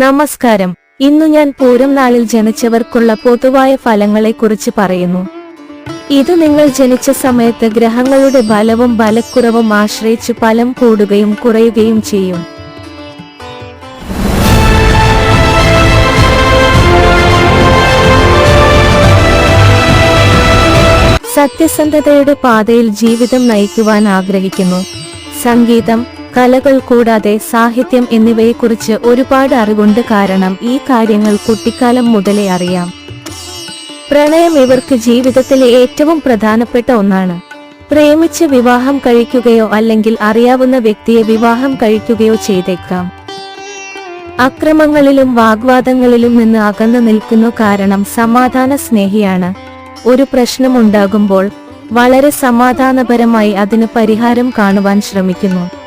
നമസ്കാരം. ഇന്നു ഞാൻ പൂരം നാളിൽ ജനിച്ചവർക്കുള്ള പൊതുവായ ഫലങ്ങളെക്കുറിച്ച് പറയുന്നു. ഇത് നിങ്ങൾ ജനിച്ച സമയത്ത് ഗ്രഹങ്ങളുടെ ബലവും ബലക്കുറവും ആശ്രയിച്ച് ഫലം കൂടുകയും കുറയുകയും ചെയ്യും. സത്യസന്ധതയുടെ പാതയിൽ ജീവിതം നയിക്കുവാൻ ആഗ്രഹിക്കുന്നു. സംഗീതം കലകൾ കൂടാതെ സാഹിത്യം എന്നിവയെക്കുറിച്ച് ഒരുപാട് അറിവുണ്ട്. കാരണം ഈ കാര്യങ്ങൾ കുട്ടിക്കാലം മുതലേ അറിയാം. പ്രണയം ഇവർക്ക് ജീവിതത്തിലെ ഏറ്റവും പ്രധാനപ്പെട്ട ഒന്നാണ്. പ്രേമിച്ച് വിവാഹം കഴിക്കുകയോ അല്ലെങ്കിൽ അറിയാവുന്ന വ്യക്തിയെ വിവാഹം കഴിക്കുകയോ ചെയ്തേക്കാം. അക്രമങ്ങളിലും വാഗ്വാദങ്ങളിലും നിന്ന് അകന്നു നിൽക്കുന്നു കാരണം സമാധാന സ്നേഹിയാണ്. ഒരു പ്രശ്നമുണ്ടാകുമ്പോൾ വളരെ സമാധാനപരമായി അതിന് പരിഹാരം കാണുവാൻ ശ്രമിക്കുന്നു.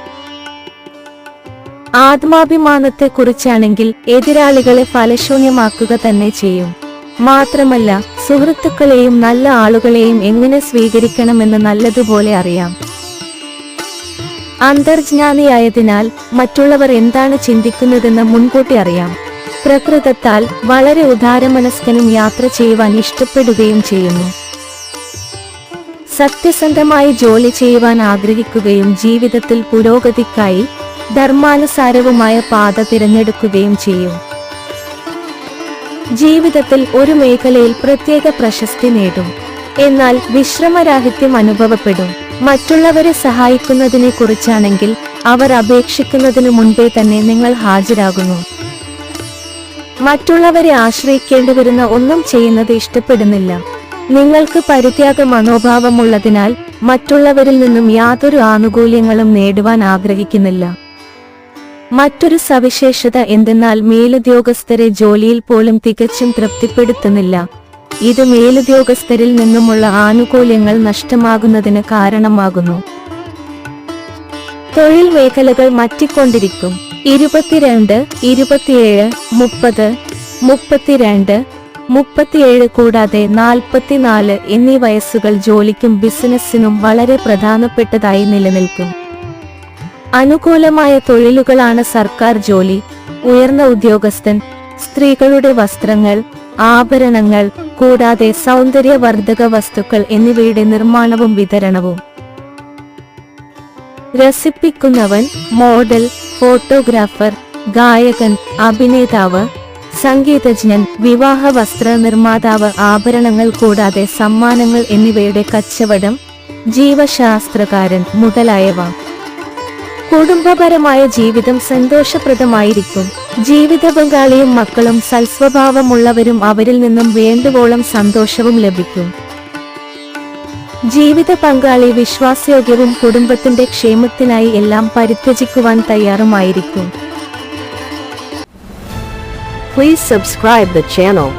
ആത്മാഭിമാനത്തെക്കുറിച്ചാണെങ്കിൽ എതിരാളികളെ ഫലശൂന്യമാക്കുക തന്നെ ചെയ്യും. മാത്രമല്ല സുഹൃത്തുക്കളെയും നല്ല ആളുകളെയും എങ്ങനെ സ്വീകരിക്കണമെന്ന് നല്ലതുപോലെ അറിയാം. അന്തർജ്ഞാനിയായതിനാൽ മറ്റുള്ളവർ എന്താണ് ചിന്തിക്കുന്നതെന്ന് മുൻകൂട്ടി അറിയാം. പ്രകൃതത്താൽ വളരെ ഉദാരമനസ്കനും യാത്ര ചെയ്യുവാൻ ഇഷ്ടപ്പെടുകയും ചെയ്യുന്നു. സത്യസന്ധമായി ജോലി ചെയ്യുവാൻ ആഗ്രഹിക്കുകയും ജീവിതത്തിൽ പുരോഗതിക്കായി ധർമാനുസാരവുമായ പാത തിരഞ്ഞെടുക്കുകയും ചെയ്യും. ജീവിതത്തിൽ ഒരു മേഖലയിൽ പ്രത്യേക പ്രശസ്തി നേടും. എന്നാൽ വിശ്രമരാഹിത്യം അനുഭവപ്പെടും. മറ്റുള്ളവരെ സഹായിക്കുന്നതിനെ കുറിച്ചാണെങ്കിൽ അവർ അപേക്ഷിക്കുന്നതിനു മുൻപേ തന്നെ നിങ്ങൾ ഹാജരാകുന്നു. മറ്റുള്ളവരെ ആശ്രയിക്കേണ്ടി വരുന്ന ഒന്നും ചെയ്യുന്നത് ഇഷ്ടപ്പെടുന്നില്ല. നിങ്ങൾക്ക് പരിത്യാഗ മനോഭാവമുള്ളതിനാൽ മറ്റുള്ളവരിൽ നിന്നും യാതൊരു ആനുകൂല്യങ്ങളും നേടുവാൻ ആഗ്രഹിക്കുന്നില്ല. മറ്റൊരു സവിശേഷത എന്തെന്നാൽ മേലുദ്യോഗസ്ഥരെ ജോലിയിൽ പോലും തികച്ചും തൃപ്തിപ്പെടുത്തുന്നില്ല. ഇത് മേലുദ്യോഗസ്ഥരിൽ നിന്നുമുള്ള ആനുകൂല്യങ്ങൾ നഷ്ടമാകുന്നതിന് കാരണമാകുന്നു. തൊഴിൽ മേഖലകൾ മാറ്റിക്കൊണ്ടിരിക്കും. ഇരുപത്തിരണ്ട് ഇരുപത്തിയേഴ് മുപ്പത് മുപ്പത്തിരണ്ട് മുപ്പത്തിയേഴ് കൂടാതെ നാൽപ്പത്തിനാല് എന്നീ വയസ്സുകൾ ജോലിക്കും ബിസിനസ്സിനും വളരെ പ്രധാനപ്പെട്ടതായി നിലനിൽക്കും. അനുകൂലമായ തൊഴിലുകളാണ് സർക്കാർ ജോലി. ഉയർന്ന ഉദ്യോഗസ്ഥൻ സ്ത്രീകളുടെ വസ്ത്രങ്ങൾ ആഭരണങ്ങൾ കൂടാതെ സൗന്ദര്യവർദ്ധക വസ്തുക്കൾ എന്നിവയുടെ നിർമ്മാണവും വിതരണവും. രസിപ്പിക്കുന്നവൻ മോഡൽ ഫോട്ടോഗ്രാഫർ ഗായകൻ അഭിനേതാവ് സംഗീതജ്ഞൻ വിവാഹ വസ്ത്ര നിർമ്മാതാവ് ആഭരണങ്ങൾ കൂടാതെ സമ്മാനങ്ങൾ എന്നിവയുടെ കച്ചവടം ജീവശാസ്ത്രകാരൻ മുതലായവ. കുടുംബപരമായ ജീവിതം സന്തോഷപ്രദമായിരിക്കും ജീവിത പങ്കാളിയും മക്കളും സൽസ്വഭാവമുള്ളവരും അവരിൽ നിന്നും വേണ്ടുവോളം സന്തോഷവും ലഭിക്കും ജീവിത പങ്കാളി വിശ്വാസയോഗ്യവും കുടുംബത്തിന്റെ ക്ഷേമത്തിനായി എല്ലാം പരിത്യജിക്കുവാൻ തയ്യാറുമായിരിക്കും Please subscribe the channel.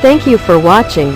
Thank you for watching.